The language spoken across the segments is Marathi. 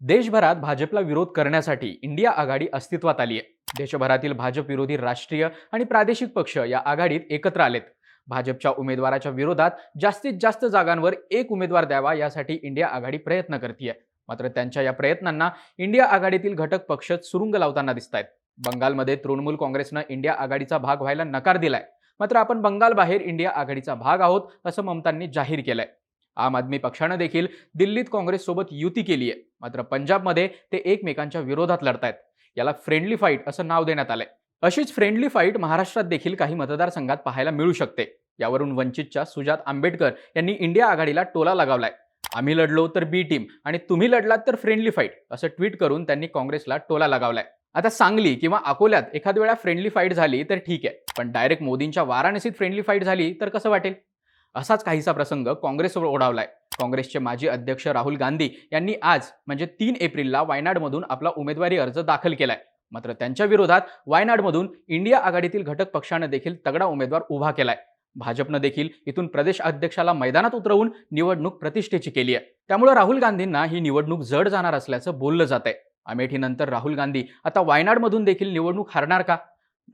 देशभरात भाजपला विरोध करण्यासाठी इंडिया आघाडी अस्तित्वात आली आहे देशभरातील भाजप विरोधी राष्ट्रीय आणि प्रादेशिक पक्ष या आघाडीत एकत्र आलेत. भाजपच्या उमेदवाराच्या विरोधात जास्तीत जास्त जागांवर एक उमेदवार द्यावा यासाठी इंडिया आघाडी प्रयत्न करते मात्र त्यांच्या या प्रयत्नांना इंडिया आघाडीतील घटक पक्ष सुरुंग लावताना दिसत आहेत बंगालमध्ये तृणमूल काँग्रेसनं इंडिया आघाडीचा भाग व्हायला नकार दिलाय. मात्र आपण बंगाल बाहेर इंडिया आघाडीचा भाग आहोत असं ममतांनी जाहीर केलंय. आम आदमी पक्षानं देखील दिल्लीत काँग्रेससोबत युती केली आहे. मात्र पंजाबमध्ये ते एकमेकांच्या विरोधात लढतायत. याला फ्रेंडली फाईट असं नाव देण्यात आलंय. अशीच फ्रेंडली फाईट महाराष्ट्रात देखील काही मतदारसंघात पाहायला मिळू शकते. यावरून वंचितच्या सुजात आंबेडकर यांनी इंडिया आघाडीला टोला लगावलाय. आम्ही लढलो तर बी टीम आणि तुम्ही लढलात तर फ्रेंडली फाईट असं ट्विट करून त्यांनी काँग्रेसला टोला लगावलाय. आता सांगली किंवा अकोल्यात एखाद वेळा फ्रेंडली फाईट झाली तर ठीक आहे. पण डायरेक्ट मोदींच्या वाराणसीत फ्रेंडली फाईट झाली तर कसं वाटेल? असाच काहीसा प्रसंग काँग्रेसवर ओढावलाय. काँग्रेसचे माजी अध्यक्ष राहुल गांधी यांनी आज म्हणजे तीन एप्रिलला वायनाडमधून आपला उमेदवारी अर्ज दाखल केलाय. मात्र त्यांच्या विरोधात वायनाडमधून इंडिया आघाडीतील घटक पक्षानं देखील तगडा उमेदवार उभा केलाय. भाजपनं देखील इथून प्रदेश अध्यक्षाला मैदानात उतरवून निवडणूक प्रतिष्ठेची केली आहे. त्यामुळे राहुल गांधींना ही निवडणूक जड जाणार असल्याचं बोललं जात आहे अमेठीनंतर राहुल गांधी आता वायनाडमधून देखील निवडणूक हारणार का?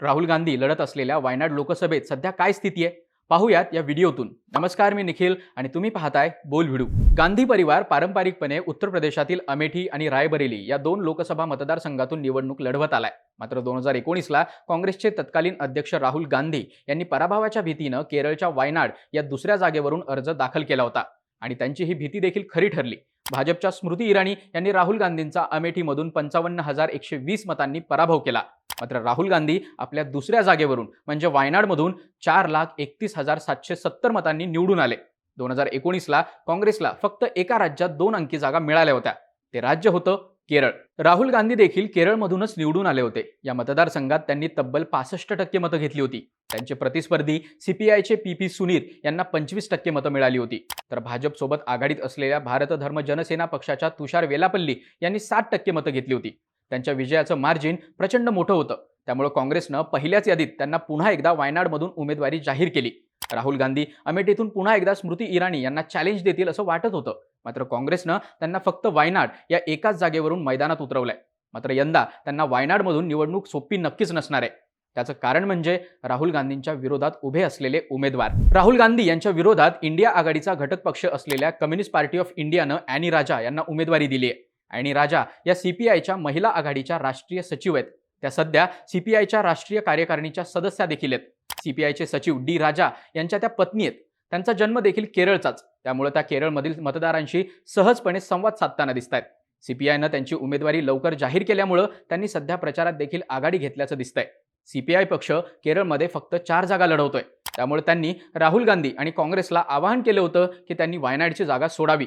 राहुल गांधी लढत असलेल्या वायनाड लोकसभेत सध्या काय स्थिती आहे? पाहूयात या व्हिडिओतून. नमस्कार मी निखिल आणि तुम्ही पाहताय बोल व्हिडू. गांधी परिवार पारंपरिकपणे उत्तर प्रदेशातील अमेठी आणि रायबरेली या दोन लोकसभा मतदारसंघातून निवडणूक लढवत आलाय. मात्र दोन हजार एकोणीसला काँग्रेसचे तत्कालीन अध्यक्ष राहुल गांधी यांनी पराभवाच्या भीतीनं केरळच्या वायनाड या दुसऱ्या जागेवरून अर्ज दाखल केला होता आणि त्यांची ही भीती देखील खरी ठरली. भाजपच्या स्मृती इराणी यांनी राहुल गांधींचा अमेठीमधून पंचावन्न हजार एकशे वीस मतांनी पराभव केला. मात्र राहुल गांधी आपल्या दुसऱ्या जागेवरून म्हणजे वायनाडमधून चार लाख एकतीस हजार सातशे सत्तर मतांनी निवडून आले. दोन हजार एकोणीसला काँग्रेसला फक्त एका राज्यात दोन अंकी जागा मिळाल्या होत्या. ते राज्य होतं केरळ. राहुल गांधी देखील केरळमधूनच निवडून आले होते. या मतदारसंघात त्यांनी तब्बल पासष्ट टक्के मतं घेतली होती. त्यांचे प्रतिस्पर्धी सीपीआयचे पी पी सुनीर यांना पंचवीस टक्के मतं मिळाली होती. तर भाजपसोबत आघाडीत असलेल्या भारत धर्म जनसेना पक्षाच्या तुषार वेलापल्ली यांनी सात टक्के मतं घेतली होती. त्यांच्या विजयाचं मार्जिन प्रचंड मोठं होतं. त्यामुळे काँग्रेसनं पहिल्याच यादीत त्यांना पुन्हा एकदा वायनाडमधून उमेदवारी जाहीर केली. राहुल गांधी अमेठीतून पुन्हा एकदा स्मृती इराणी यांना चॅलेंज देतील असं वाटत होतं. मात्र काँग्रेसनं त्यांना फक्त वायनाड या एकाच जागेवरून मैदानात उतरवलंय. मात्र यंदा त्यांना वायनाडमधून निवडणूक सोपी नक्कीच नसणार आहे. त्याचं कारण म्हणजे राहुल गांधींच्या विरोधात उभे असलेले उमेदवार. राहुल गांधी यांच्या विरोधात इंडिया आघाडीचा घटक पक्ष असलेल्या कम्युनिस्ट पार्टी ऑफ इंडियानं अॅनी राजा यांना उमेदवारी दिली आहे आणि राजा या सीपीआयच्या महिला आघाडीच्या राष्ट्रीय सचिव आहेत. त्या सध्या सीपीआयच्या राष्ट्रीय कार्यकारिणीच्या सदस्या देखील आहेत. सीपीआयचे सचिव डी राजा यांच्या त्या पत्नी आहेत. त्यांचा जन्म देखील केरळचाच. त्यामुळे त्या केरळमधील मतदारांशी सहजपणे संवाद साधताना दिसत आहेत सीपीआयनं त्यांची उमेदवारी लवकर जाहीर केल्यामुळं त्यांनी सध्या प्रचारात देखील आघाडी घेतल्याचं दिसतंय. सीपीआय पक्ष केरळमध्ये फक्त चार जागा लढवतोय. त्यामुळे त्यांनी राहुल गांधी आणि काँग्रेसला आवाहन केलं होतं की त्यांनी वायनाडची जागा सोडावी.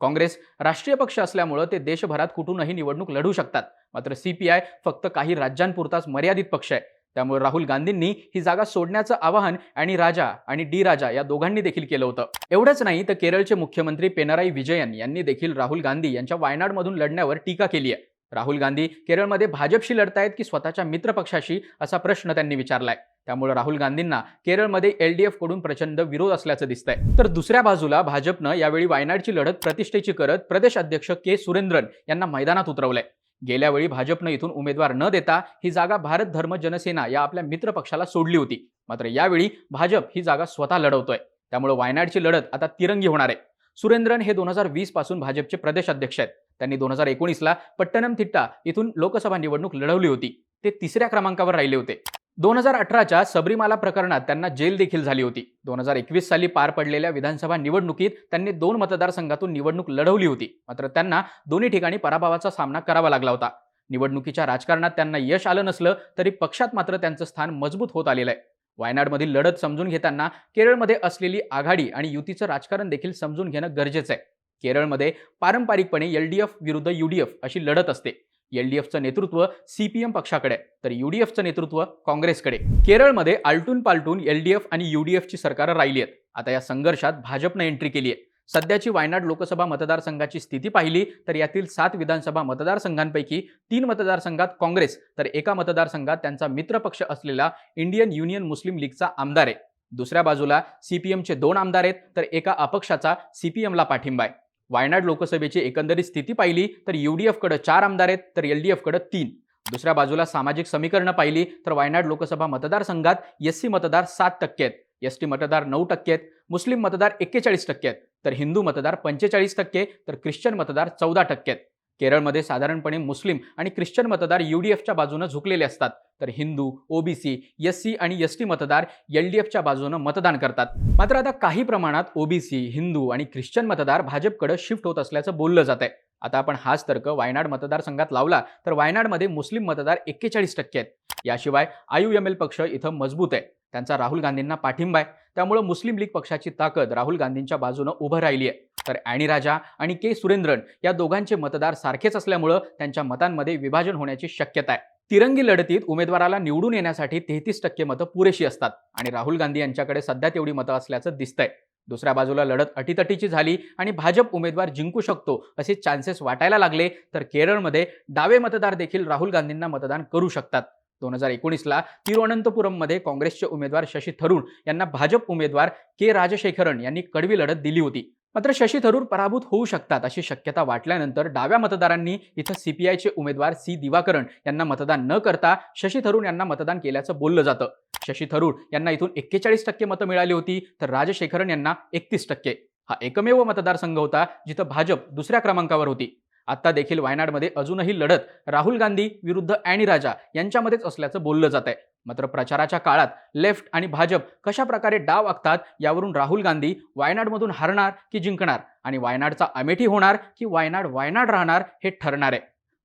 काँग्रेस राष्ट्रीय पक्ष असल्यामुळं ते देशभरात कुठूनही निवडणूक लढू शकतात. मात्र सीपीआय फक्त काही राज्यांपुरताच मर्यादित पक्ष आहे. त्यामुळे राहुल गांधींनी ही जागा सोडण्याचं आवाहन आणि राजा आणि डी राजा या दोघांनी देखील केलं होतं. एवढंच नाही तर केरळचे मुख्यमंत्री पेनाराई विजयन यांनी देखील राहुल गांधी यांच्या वायनाडमधून लढण्यावर टीका केली आहे. राहुल गांधी केरळमध्ये भाजपशी लढतायत की स्वतःच्या मित्रपक्षाशी असा प्रश्न त्यांनी विचारलाय. त्यामुळे राहुल गांधींना केरळमध्ये एल डी एफकडून प्रचंड विरोध असल्याचं दिसतंय. तर दुसऱ्या बाजूला भाजपनं यावेळी वायनाडची लढत प्रतिष्ठेची करत प्रदेश अध्यक्ष के. सुरेंद्रन यांना मैदानात उतरवलंय. गेल्यावेळी भाजपनं इथून उमेदवार न देता ही जागा भारत धर्म जनसेना या आपल्या मित्रपक्षाला सोडली होती. मात्र यावेळी भाजप ही जागा स्वतः लढवतोय. त्यामुळे वायनाडची लढत आता तिरंगी होणार आहे. सुरेंद्रन हे दोन हजार वीसपासून भाजपचे प्रदेश अध्यक्ष आहेत. त्यांनी दोन हजार एकोणीसला पट्टणमथिट्टा इथून लोकसभा निवडणूक लढवली होती. ते तिसऱ्या क्रमांकावर राहिले होते. दोन हजार अठराच्या सबरीमाला प्रकरणात त्यांना जेल देखील झाली होती. दोन हजार एकवीस साली पार पडलेल्या विधानसभा निवडणुकीत त्यांनी दोन मतदारसंघातून निवडणूक लढवली होती. मात्र त्यांना दोन्ही ठिकाणी पराभवाचा सामना करावा लागला होता. निवडणुकीच्या राजकारणात त्यांना यश आलं नसलं तरी पक्षात मात्र त्यांचं स्थान मजबूत होत आलेलं आहे. वायनाडमधील लढत समजून घेताना केरळमध्ये असलेली आघाडी आणि युतीचं राजकारण देखील समजून घेणं गरजेचं आहे. केरळमध्ये पारंपरिकपणे एल डी एफ विरुद्ध यू डी एफ अशी लढत असते. एल डी एफचं नेतृत्व सी पी एम पक्षाकडे तर यू डी एफचं नेतृत्व काँग्रेसकडे केरळमध्ये आलटून पालटून एल डी एफ आणि यू डी एफची सरकारं राहिली आहेत. आता या संघर्षात भाजपनं एंट्री केली आहे. सध्याची वायनाड लोकसभा मतदारसंघाची स्थिती पाहिली तर यातील सात विधानसभा मतदारसंघांपैकी तीन मतदारसंघात काँग्रेस तर एका मतदारसंघात त्यांचा मित्रपक्ष असलेला इंडियन युनियन मुस्लिम लीगचा आमदार आहे. दुसऱ्या बाजूला सीपीएमचे दोन आमदार आहेत तर एका अपक्षाचा सीपीएमला पाठिंबा आहे. वायनाड लोकसभेची एकंदरीत स्थिती पाहिली तर युडीएफकडे चार आमदार आहेत तर एल डी एफकडे तीन. दुसऱ्या बाजूला सामाजिक समीकरणं पाहिली तर वायनाड लोकसभा मतदारसंघात एस सी मतदार सात टक्के आहेत. एस टी मतदार नऊ टक्के आहेत मुस्लिम मतदार एक्केचाळीस टक्के आहेत तर हिंदू मतदार पंचेचाळीस टक्के तर ख्रिश्चन मतदार चौदा टक्के आहेत. केरळमध्ये साधारणपणे मुस्लिम आणि ख्रिश्चन मतदार यू डी एफच्या बाजूनं झुकलेले असतात तर हिंदू ओबीसी एस सी आणि एस टी मतदार एल डी एफच्या बाजूनं मतदान करतात. मात्र आता काही प्रमाणात ओबीसी हिंदू आणि ख्रिश्चन मतदार भाजपकडे शिफ्ट होत असल्याचं बोललं जात आहे आता आपण हाच तर्क वायनाड मतदारसंघात लावला तर वायनाडमध्ये मुस्लिम मतदार एक्केचाळीस टक्के आहेत. याशिवाय आयु एम एल पक्ष इथं मजबूत आहे. त्यांचा राहुल गांधींना पाठिंबा आहे. त्यामुळे मुस्लिम लीग पक्षाची ताकद राहुल गांधींच्या बाजूनं उभं राहिली आहे. तर अॅनी राजा आणि के सुरेंद्रन या दोघांचे मतदार सारखेच असल्यामुळं त्यांच्या मतांमध्ये विभाजन होण्याची शक्यता आहे. तिरंगी लढतीत उमेदवाराला निवडून येण्यासाठी तेहतीस टक्के मतं पुरेशी असतात आणि राहुल गांधी यांच्याकडे सध्या तेवढी मतं असल्याचं दिसतंय. दुसऱ्या बाजूला लढत अटीतटीची झाली आणि भाजप उमेदवार जिंकू शकतो असे चान्सेस वाटायला लागले तर केरळमध्ये डावे मतदार देखील राहुल गांधींना मतदान करू शकतात. दोन हजार एकोणीसला तिरुअनंतपुरममध्ये काँग्रेसचे उमेदवार शशी थरूर यांना भाजप उमेदवार के राजशेखरन यांनी कडवी लढत दिली होती. मात्र शशी थरूर पराभूत होऊ शकतात अशी शक्यता वाटल्यानंतर डाव्या मतदारांनी इथं सीपीआयचे उमेदवार सी दिवाकरण यांना मतदान न करता शशी थरूर यांना मतदान केल्याचं बोललं जातं. शशी थरूर यांना इथून एक्केचाळीस टक्के मतं मिळाली होती तर राजशेखरन यांना एकतीस टक्के. हा एकमेव मतदारसंघ होता जिथं भाजप दुसऱ्या क्रमांकावर होती. आता देखील वायनाडमध्ये अजूनही लढत राहुल गांधी विरुद्ध अॅनी राजा यांच्यामध्येच असल्याचं बोललं जात आहे. मात्र प्रचाराच्या काळात लेफ्ट आणि भाजप कशा प्रकारे डाव आखतात यावरून राहुल गांधी वायनाडमधून हरणार की जिंकणार? आणि वायनाडचा अमेठी होणार की वायनाड वायनाड राहणार हे ठरणार आहे.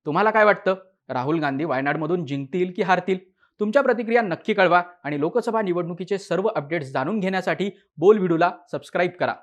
तुम्हाला काय वाटतं? राहुल गांधी वायनाडमधून जिंकतील की हारतील? तुमच्या प्रतिक्रिया नक्की कळवा आणि लोकसभा निवडणुकीचे सर्व अपडेट्स जाणून घेण्यासाठी बोल व्हिडिओला सबस्क्राईब करा.